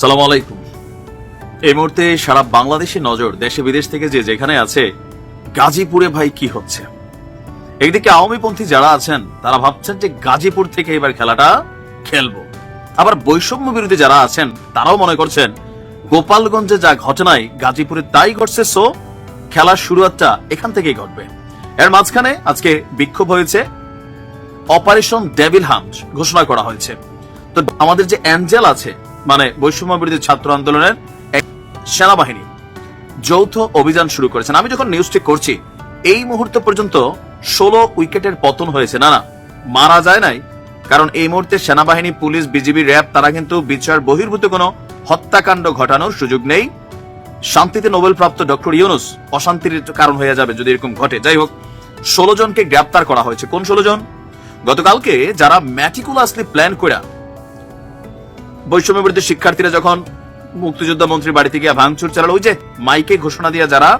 সালাম আলাইকুম। এই মুহূর্তে সারা বাংলাদেশের নজর দেশে বিদেশ থেকে যে যেখানে আছে, গাজীপুরে ভাই কি হচ্ছে? একদিকে আওয়ামীপন্থী যারা আছেন, তারা ভাবছেন যে গাজীপুর থেকে এবার খেলাটা আবার বৈষম্য বিরোধী যারা আছেন, তারাও মনে করছেন, গোপালগঞ্জে যা ঘটনায় গাজীপুরে তাই ঘটছে, সো খেলার শুরুয়াতটা এখান থেকেই ঘটবে। এর মাঝখানে আজকে বিক্ষোভ হয়েছে, অপারেশন ডেভিল হান্ট ঘোষণা করা হয়েছে। তো আমাদের যে অ্যাঞ্জেল আছে মানে বৈষম্য বিরোধী ছাত্র আন্দোলনের এক সেনাবাহিনী যৌথ অভিযান শুরু করেছেন। আমি যখন নিউজটি করছি, এই মুহূর্ত পর্যন্ত ষোলো উইকেটের পতন হয়েছে। না না, মারা যায় নাই। কারণ এই মুহূর্তে সেনাবাহিনী, পুলিশ, বিজিবি, র্যাব, তারা কিন্তু বিচার বহির্ভূত কোনো হত্যাকাণ্ড ঘটানোর সুযোগ নেই। শান্তিতে নোবেল প্রাপ্ত ডক্টর ইউনুস অশান্তির কারণ হয়ে যাবে যদি এরকম ঘটে। যাই হোক, ষোলো জনকে গ্রেপ্তার করা হয়েছে। কোন ষোলো জন? গতকালকে যারা ম্যাটিকুলাসলি প্ল্যান করে বৈষম্য শিক্ষার্থীরা যখন মুক্তিযোদ্ধা মন্ত্রীর বাড়িতে গিয়ে ভাঙচুর চালালো, ওই যে মাইকে ঘোষণা দিয়া যারা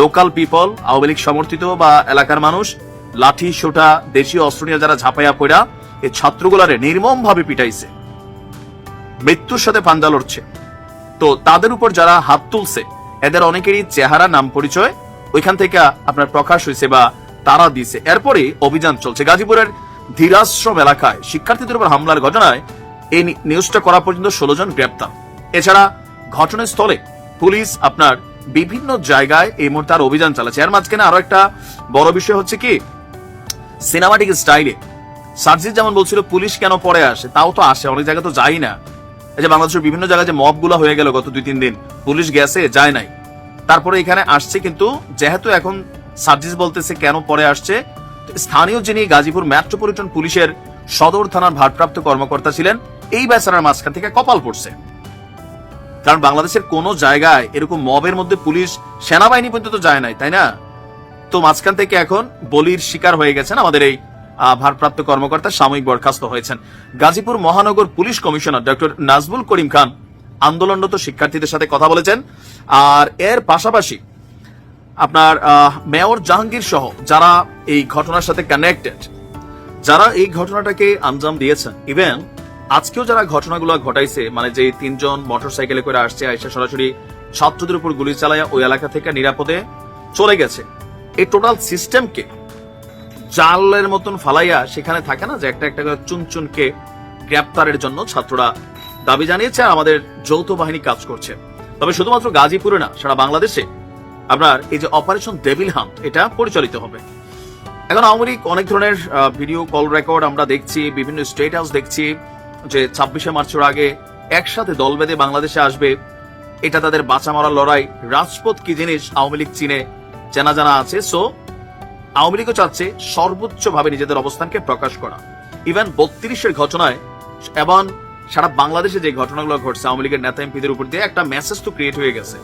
লোকাল পিপল, আওয়ামী লীগ সমর্থিত বা এলাকার মানুষ, লাঠি, সোটা, দেশীয় অস্ত্র নিয়ে যারা ঝাঁপাইয়া পড়া এই ছাত্রগুলারে নির্মম ভাবে পিটাইছে। মৃত্যুর সাথে পাঞ্জা লড়ছে। তো তাদের উপর যারা হাত তুলছে, এদের অনেকেরই চেহারা, নাম পরিচয়, ওইখান থেকে আপনার প্রকাশ হয়েছে বা তারা দিছে। এরপরে অভিযান চলছে। গাজীপুরের ধীরাশ্রম এলাকায় শিক্ষার্থীদের উপর হামলার ঘটনায় এই নিউজটা করা পর্যন্ত ষোলো জন গ্রেপ্তার। এছাড়া ঘটনাস্থলে পুলিশ আপনার বিভিন্ন জায়গায় এই মুহূর্তে আর অভিযান চালাচ্ছে। এর মাঝখানে আরও একটা বড় বিষয় হচ্ছে কি সিনেমাটিক স্টাইলে সার্জিস যেমন বলছিল, পুলিশ কেন পরে আসে? তাও তো আসে, অনেক জায়গায় তো যাই না। এই যে বাংলাদেশের বিভিন্ন জায়গায় যে মবগুলো হয়ে গেল গত দুই তিন দিন, পুলিশ গেছে, যায় নাই। তারপরে এখানে আসছে কিন্তু, যেহেতু এখন সার্জিস বলতেছে কেন পরে আসছে স্থানীয় যিনি গাজীপুর মেট্রোপলিটন পুলিশের সদর থানার ভারপ্রাপ্ত কর্মকর্তা ছিলেন এই বেচারার মাঝখান থেকে কপাল পড়ছে। কারণ বাংলাদেশের কোন জায়গায় এরকম মবের মধ্যে পুলিশ সেনাবাহিনী পর্যন্ত যায় নাই, তাই না? তো মাঝখান থেকে এখন বলির শিকার হয়ে গেছেন আমাদের এই ভারপ্রাপ্ত কর্মকর্তা সাময়িক বরখাস্ত হয়েছেন। গাজীপুর মহানগর police commissioner doctor Nazmul Karim Khan আন্দোলনরত শিক্ষার্থীদের সাথে কথা বলেছেন। আর এর পাশাপাশি আপনার মেয়র জাহাঙ্গীর সহ যারা এই ঘটনার সাথে কানেক্টেড যারা এই ঘটনাটাকে আঞ্জাম দিয়েছেন ইভেন আজকেও যারা ঘটনাগুলো ঘটাইছে মানে যে তিনজন মোটরসাইকেলে করে আসছে, আইসা সরাসরি ছাত্রদের উপর গুলি চালায়া ওই এলাকা থেকে নিরাপদে চলে গেছে। এই টোটাল সিস্টেমকে জালের মতন ফালাইয়া সেখানে থাকে না যে একটা একটা করে চুন চুনকে গ্রেপ্তারের জন্য ছাত্ররা দাবি জানিয়েছে আর আমাদের যৌথ বাহিনী কাজ করছে। তবে শুধুমাত্র গাজীপুরে না, সারা বাংলাদেশে আপনার এই যে অপারেশন ডেভিল হান্ট এটা পরিচালিত হবে। এখন আওয়ামী অনেক ধরনের ভিডিও কল রেকর্ড আমরা দেখছি, বিভিন্ন স্টেট হাউস দেখছি। যে ছাব্বিশে মার্চের আগে একসাথে দল বেঁধে বাংলাদেশে আসবে, এটা তাদের বাঁচা মারার লড়াই। রাজপথ কি জিনিস আওয়ামী লীগ চীনে, চেনা জানা আছে। সো আওয়ামী লীগও চাচ্ছে সর্বোচ্চ ভাবে নিজেদের অবস্থানকে প্রকাশ করা। ইভেন বত্রিশের ঘটনায় এবং সারা বাংলাদেশে যে ঘটনাগুলো ঘটছে, আওয়ামী লীগের নেতা এমপিদের উপর দিয়ে একটা মেসেজ তো ক্রিয়েট হয়ে গেছে।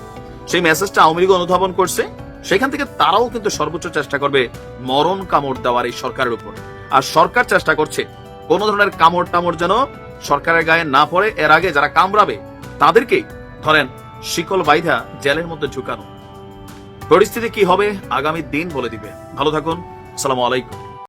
সেই মেসেজটা আওয়ামী লীগ অনুধাবন করছে। সেখান থেকে তারাও কিন্তু সর্বোচ্চ চেষ্টা করবে মরণ কামড় দেওয়ার এই সরকারের উপর। আর সরকার চেষ্টা করছে কোন ধরনের কামড় টামড় যেন সরকারের গায়ে না পড়ে এর আগে যারা কামড়াবে, তাদেরকে ধরেন শিকল বাইধা জেলের মধ্যে ঝুঁকানো। পরিস্থিতি কি হবে, আগামী দিন বলে দিবে। ভালো থাকুন সালাম আলাইকুম।